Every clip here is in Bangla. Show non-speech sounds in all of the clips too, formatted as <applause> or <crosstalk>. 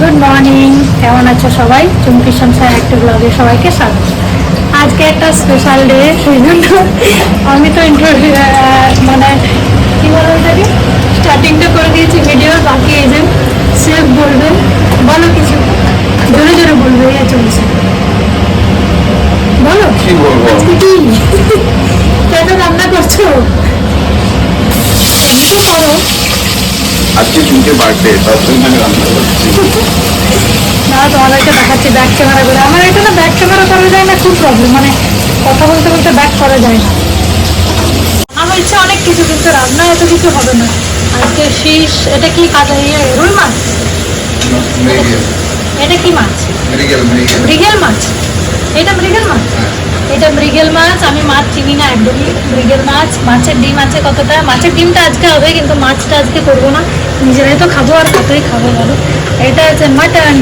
Good morning. কেমন আছো সবাই? চুমকি সংসার একটা ব্লগে সবাইকে স্বাগত। আজকে একটা স্পেশাল ডে সেই জন্য আমি তো ইন্টারভিউ মানে কী বলো এটাকে স্টার্টিংটা করে দিয়েছি ভিডিওর বাকি এই যে সেফ বলবে বলো কিছু। জোরে জোরে বলবে এই চলছে। বলো। কি আজকে কি? কেন রান্না করছ? রান্না তো করো। আজকে চুমকে বার্থডে তার জন্য আমি রান্না করছি না তোমাদেরকে দেখাচ্ছি ব্যাক ক্যামেরা করে। আমার এটা না ব্যাক ক্যামেরা করা যায় না খুব প্রবলেম মানে কথা বলতে বলতে ব্যাক করা যায় না। আমার ইচ্ছা অনেক কিছু কিন্তু রান্না এত কিছু হবে না। আজকে এটা কি কাজা ইয়ে রুই মাছ? এটা কি মাছ? মৃগেল মাছ? এটা মৃগেল মাছ? এটা মৃগেল মাছ আমি মাছ চিনি না একদমই। মৃগেল মাছ মাছের ডিম আছে কতটা? মাছের ডিমটা আজকে হবে কিন্তু মাছটা আজকে করব না। নিজেরাই তো খাব আর কতই খাব বলো? এটা হচ্ছে মাটন।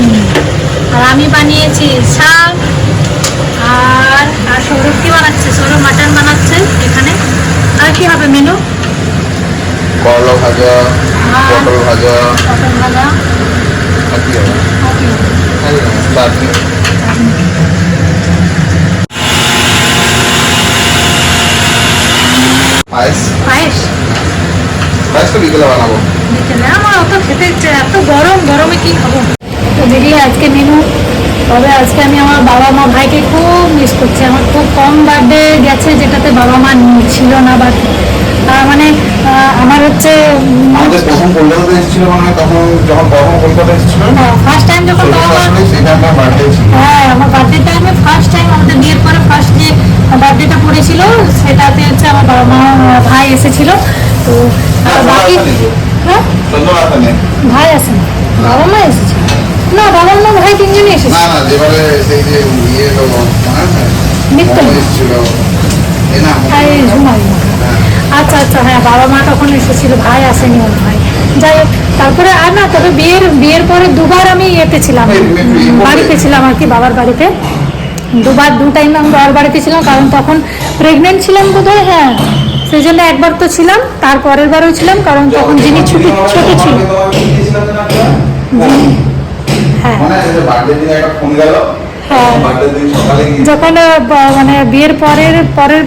আর আমি বানিয়েছি শাক। আর আর সৌরভ কি বানাচ্ছে? সৌরভ মাটন বানাচ্ছে এখানে। আর কি হবে মেনু? করলা ভাজা পটল ভাজা। পটল ভাজা। আর কি হবে? আর কি হবে? জানি না, চাটনি পায়েস? পায়েস? পায়েস তো বিকেলে বানাবো। বিকেলে? আমার অত খেতে ইচ্ছে এত গরম গরমে কি খাব? তো দেখি আজকে মেনু। তবে আজকে আমি আমার বাবা মা ভাইকে খুব মিস করছি। আমার খুব কম বার্থডে গেছে যেটাতে বাবা মা ছিল না বাট মানে আমার হচ্ছে আমাদের প্রথম কলকাতাতে এসেছিল মানে তখন যখন প্রথম কলকাতা এসেছিল ফার্স্ট টাইম যখন বাবা মা আসলে সেটা আমার বার্থডে ছিল ভাই এসেছিল তো বাকি হ্যাঁ? ভাই আসেন বাবা মা এসেছে। না বাবা মা ভাই তিনজনই এসেছে। না না যেবারে সেই যে ইয়ে এসেছিল। ঝুমাই হ্যাঁ। আচ্ছা আচ্ছা হ্যাঁ বাবা মা তখন এসেছিল ভাই আসেনি ওর ভাই যাই হোক তারপরে আর না তবে বিয়ের বিয়ের পরে দুবার আমি ইয়েতে ছিলাম। বাড়িতে ছিলাম আর কি বাবার বাড়িতে। দুবার দু টাইম আমি বাবার বাড়িতে ছিলাম কারণ তখন প্রেগনেন্ট ছিলাম বোধহয় হ্যাঁ। সেই জন্য একবার তো ছিলাম, তার পরের বারও ছিলাম, কারণ তখন যিনি ছুটি ছোট ছিল হ্যাঁ হ্যাঁ। যখন মানে বিয়ের পরের পরের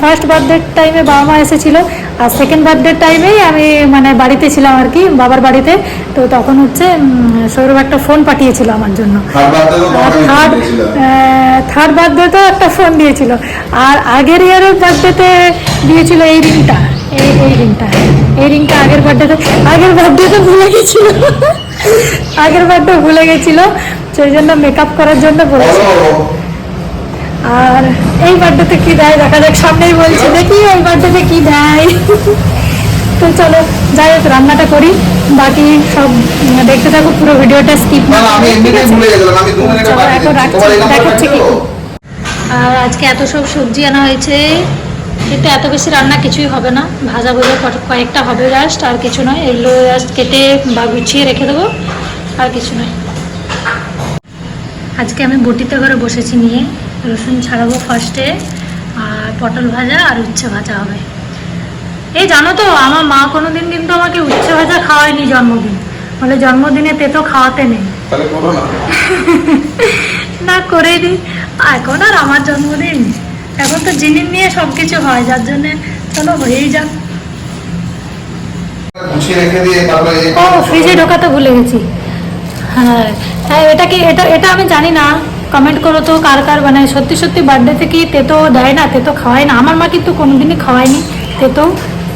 ফার্স্ট বার্থডে টাইমে বাবা মা এসেছিল আর সেকেন্ড বার্থডে টাইমেই আমি মানে বাড়িতে ছিলাম আর কি বাবার বাড়িতে। তো তখন হচ্ছে সৌরভ একটা ফোন পাঠিয়েছিল আমার জন্য। থার্ড বার্থডে তো থার্ড বার্থডেতেও একটা ফোন দিয়েছিল। আর আগের ইয়ারের বার্থডেতে দিয়েছিল এই রিংটা এই এই রিংটা এই রিংটা আগের বার্থডেতে আগের বার্থডেতে ভুলে গেছিল। আগের বার্থডে ভুলে গেছিল সেই জন্য মেকআপ করার জন্য বলেছিল বলো আর এই বার্থডেতে কি দেয়? দেখা যাক সামনেই বলছে দেখি এই বার্থডেতে কি দেয়। তো চলো যাই হোক রান্নাটা করি। বাকি সব দেখতে থাকো পুরো ভিডিওটা স্কিপ না এখন রাখছি, এই কি আর আজকে এত সব সবজি আনা হয়েছে কিন্তু এত বেশি রান্না কিছুই হবে না। ভাজা ভুজা কট- কয়েকটা হবে জাস্ট আর কিছু নয়। এগুলো জাস্ট কেটে বা গুছিয়ে রেখে দেবো আর কিছু নয়। আজকে আমি বটিতে করে বসেছি নিয়ে। রসুন ছাড়াবো ফার্স্টে আর পটল ভাজা আর উচ্ছে ভাজা হবে। এই জানো তো আমার মা কোনোদিন কিন্তু আমাকে উচ্ছে ভাজা খাওয়ায়নি জন্মদিন। বলে জন্মদিনে তেতো খাওয়াতে নেই। না। <laughs> করে দিই। এখন আর আমার জন্মদিন। এখন তো জিনিস নিয়ে সব কিছু হয় যার জন্য চলো হয়েই যাক। ও ফ্রিজে ঢোকাতে ভুলে গেছি। হ্যাঁ হ্যাঁ এটা কি এটা এটা আমি জানি না। কমেন্ট করো তো কার কার? মানে সত্যি সত্যি বার্থডেতে কি তেতো দেয় না তেতো খাওয়ায় না। আমার মা কিন্তু কোনোদিনই খাওয়ায়নি তেতো।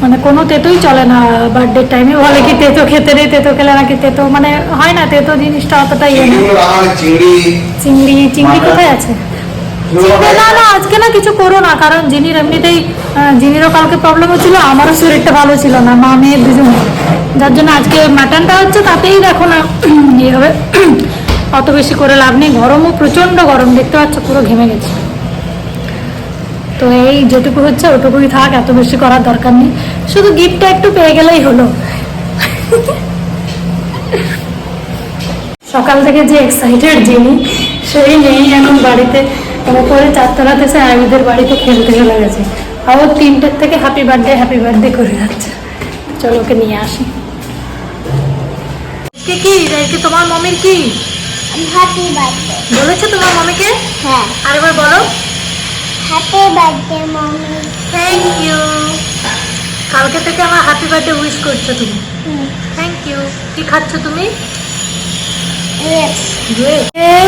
মানে কোনো তেতোই চলে না বার্থডে টাইমে বলে কি তেতো খেতে নেই তেতো খেলে নাকি তেতো। মানে হয় না তেতো জিনিসটা অতটা ইয়ে না। চিংড়ি। চিংড়ি কোথায় আছে? না না আজকে না কিছু করো না কারণ জিনির এমনিতেই জিনিরও কালকে প্রবলেম হচ্ছিল আমারও শরীরটা ভালো ছিল না মা মেয়ে দুজন। যার জন্য আজকে মাটনটা হচ্ছে তাতেই দেখো না ইয়ে হবে। অত বেশি করে লাভ নেই। গরমও প্রচণ্ড গরম, দেখতে পাচ্ছ, পুরো ঘেমে গেছে। তো এই যেটুকু হচ্ছে, ওটুকুই থাক, এত বেশি করার দরকার নেই। শুধু গিফটটা একটু পেয়ে গেলেই হলো। সকাল থেকে যে এক্সাইটেড যিনি, সেই নেই এখন বাড়িতে। ওপরে চারতলাতে সে আয়ুদের বাড়িতে খেলতে চলে গেছে। আবার তিনটের থেকে হ্যাপি বার্থডে হ্যাপি বার্থডে করে যাচ্ছে। চলো ওকে নিয়ে আসি। কি কি তোমার মমির কি? হ্যাপি বার্থডে বলেছে তোমার মমিকে? হ্যাঁ। আরেকবার বলো। Happy birthday mummy thank you কালকে থেকে আমার হ্যাপি বার্থডে উইশ করছ তুমি। থ্যাংক ইউ কি খাচ্ছ তুমি?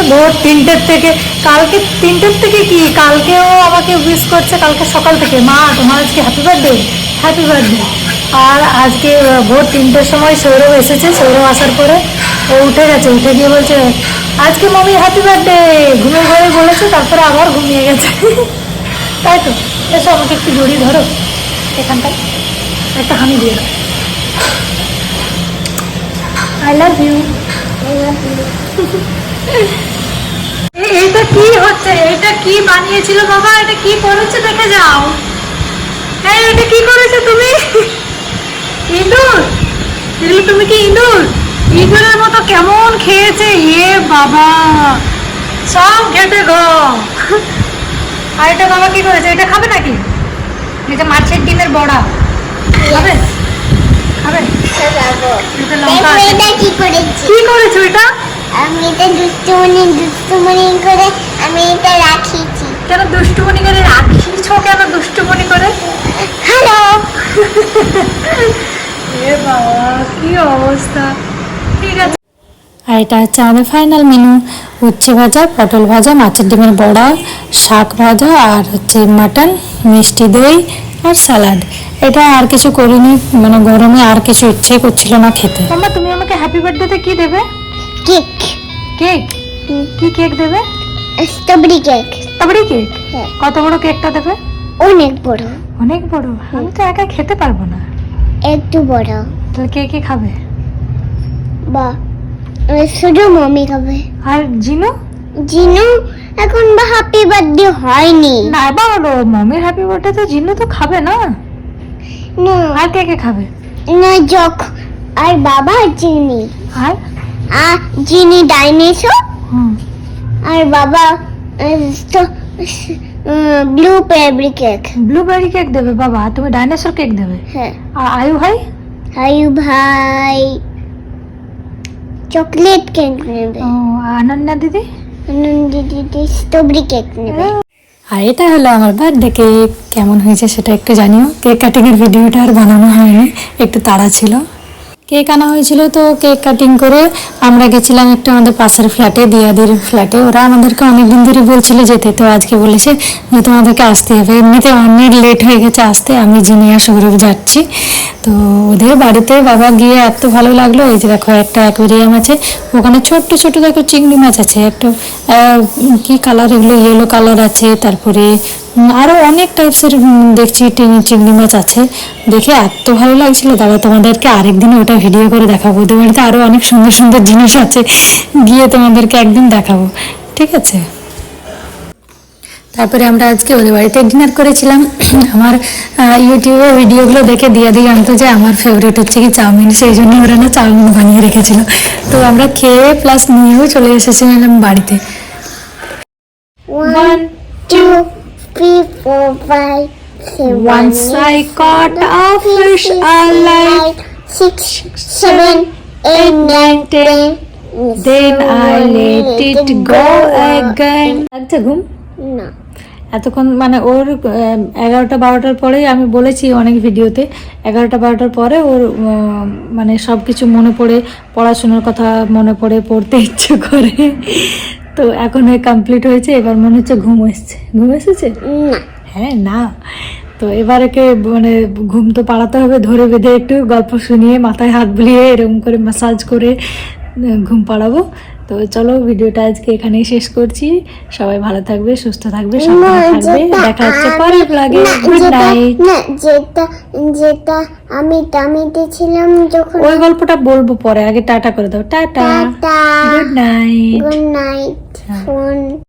ভোর তিনটের থেকে। কালকে তিনটের থেকে কি? কালকেও আমাকে উইশ করছে কালকে সকাল থেকে। মা তোমার আজকে হ্যাপি বার্থডে হ্যাপি বার্থডে আর আজকে ভোর তিনটের সময় সৌরভ এসেছে। সৌরভ আসার পরে ও উঠে গেছে। উঠে গিয়ে বলছে আজকে মমি হ্যাপি বার্থডে ঘুমিয়ে ঘরে বলেছে, তারপরে আবার ঘুমিয়ে গেছে। তাই তো? এসো আমাকে একটু জড়িয়ে ধরো। এখানটায় একটা হামি দিয়ে দাও। আই লাভ ইউ এ- এটা কি হচ্ছে? এটা কি বানিয়েছিল বাবা? এটা কি করেছে দেখে যাও। এই এটা কি করেছ তুমি? ইঁদুর। এগুলো তুমি কি ইঁদুর? কেমন খেয়েছে? এ বাবা। সব ঘেটে গো আর এটা বাবা কি করেছে? এটা খাবে নাকি? এটা মাছের ডিমের বড়া। খাবে? খাবে? কি করেছি? কি করেছ এটা? আমি এটা দুষ্টুমনি দুষ্টুমনি করে আমি এটা রাখিছি। কেন দুষ্টুমনি করে রাখিছো কেন দুষ্টুমনি করে? হ্যালো <laughs> এ বাবা কি অবস্থা? ঠিক আছে। আর এটা হচ্ছে আমাদের ফাইনাল মেনু উচ্ছে ভাজা পটল ভাজা মাছের ডিমের বড়া শাক ভাজা আর হচ্ছে মাটন মিষ্টি দই আর স্যালাড। এটা আর কিছু করিনি মানে গরমে আর কিছু ইচ্ছে করছিল না খেতে। মামা তুমি আমাকে হ্যাপি বার্থডেতে কি দেবে? কেক কেক কি কেক দেবে? স্ট্রবেরি কেক তারপরে কেক হ্যাঁ। কত বড় কেকটা দেবে? অনেক বড়। অনেক বড়? আমি তো একা খেতে পারব না। একটু বড়। তাহলে কে কে খাবে? বা শুধু মমি খাবে। আর জিনু? জিনু এখন বা হ্যাপি বার্থডে হয়নি। না বাবা মমির হ্যাপি বার্থডে তো জিনু তো খাবে না? না। আর কে কে খাবে? না যখ আর বাবা জিনি। আর? আর জিনি ডাইনোসর হুম। আর বাবা blueberry cake blueberry cake দেবে বাবা। তুমি ডাইনোসর কেক দেবে? হ্যাঁ। আর আয়ু ভাই? হাইউ ভাই। চকলেট কেক নেবে। ও, আনন্দ দিদি? আনন্দ দিদি স্ট্রবেরি কেক নেবে। আর এটা হলো আমার বার্থডে কেক কেমন হয়েছে সেটা একটু জানিও। কেক কাটিং এর ভিডিওটা আর বানানো হয়নি একটু তাড়া ছিল। কেক আনা হয়েছিল তো কেক কাটিং করে আমরা গেছিলাম একটু আমাদের পাশের ফ্ল্যাটে, দিয়াদির ফ্ল্যাটে। ওরা আমাদেরকে অনেকদিন ধরে বলছিল যেতে, তো আজকে বলেছে যে তোমাদেরকে আসতে হবে। এমনিতে অনেক লেট হয়ে গেছে আসতে, আমি জিনিয়া সৌরভ যাচ্ছি। তো ওদের বাড়িতে বাবা গিয়ে এত ভালো লাগল, এই যে দেখো একটা অ্যাকোরিয়াম আছে, ওখানে ছোট্ট ছোট দেখো চিংড়ি মাছ আছে, একটা কি কালার এগুলো ইয়েলো কালার আছে, তারপরে উম, আরও অনেক টাইপসের দেখছি চিংড়ি মাছ আছে। দেখে এত ভালো লাগছিল। দাদা তোমাদেরকে আরেকদিন ওটা ভিডিও করে দেখাবো। বাড়িতে আরও অনেক সুন্দর সুন্দর জিনিস আছে গিয়ে তোমাদেরকে একদিন দেখাবো। ঠিক আছে? তারপরে আমরা আজকে ওদের বাড়িতে ডিনার করেছিলাম। <clears throat> আমার ইউটিউবে ভিডিওগুলো দেখে দিয়ে দিয়ে আনতো যে আমার ফেভারিট হচ্ছে কি চাউমিন। সেই জন্য ওরা না চাউমিন বানিয়ে রেখেছিল। তো আমরা খেয়ে প্লাস নিয়েও চলে এসেছিলাম বাড়িতে। One two four five Once I caught a fish alive, six seven eight nine ten then I let it go again. লাগছে ঘুম? না। এতক্ষণ মানে ওর এগারোটা বারোটার পরেই আমি বলেছি অনেক ভিডিওতে এগারোটা বারোটার পরে ওর মানে সব কিছু মনে পড়ে পড়াশোনার কথা মনে পড়ে পড়তে ইচ্ছে করে। তো এখন হয়ে কমপ্লিট হয়েছে এবার মনে হচ্ছে ঘুম এসছে। ঘুম এসেছে? হ্যাঁ না। তো এবার একে মানে ঘুম তো পাড়াতে হবে ধরে বেঁধে একটু গল্প শুনিয়ে মাথায় হাত বুলিয়ে এরকম করে ম্যাসাজ করে ঘুম পাড়াবো। তো চলো ভিডিওটা আজকে এখানেই শেষ করছি। সবাই ভালো থাকবে সুস্থ থাকবে সাবধানে থাকবে। দেখা হচ্ছে পরের ব্লগে গুড যেটা- নাইট যেটা যেটা আমি টামিতে ছিলাম যখন ওই গল্পটা বলব পরে। আগে টাটা করে দাও। টাটা। Tata. Good night good night phone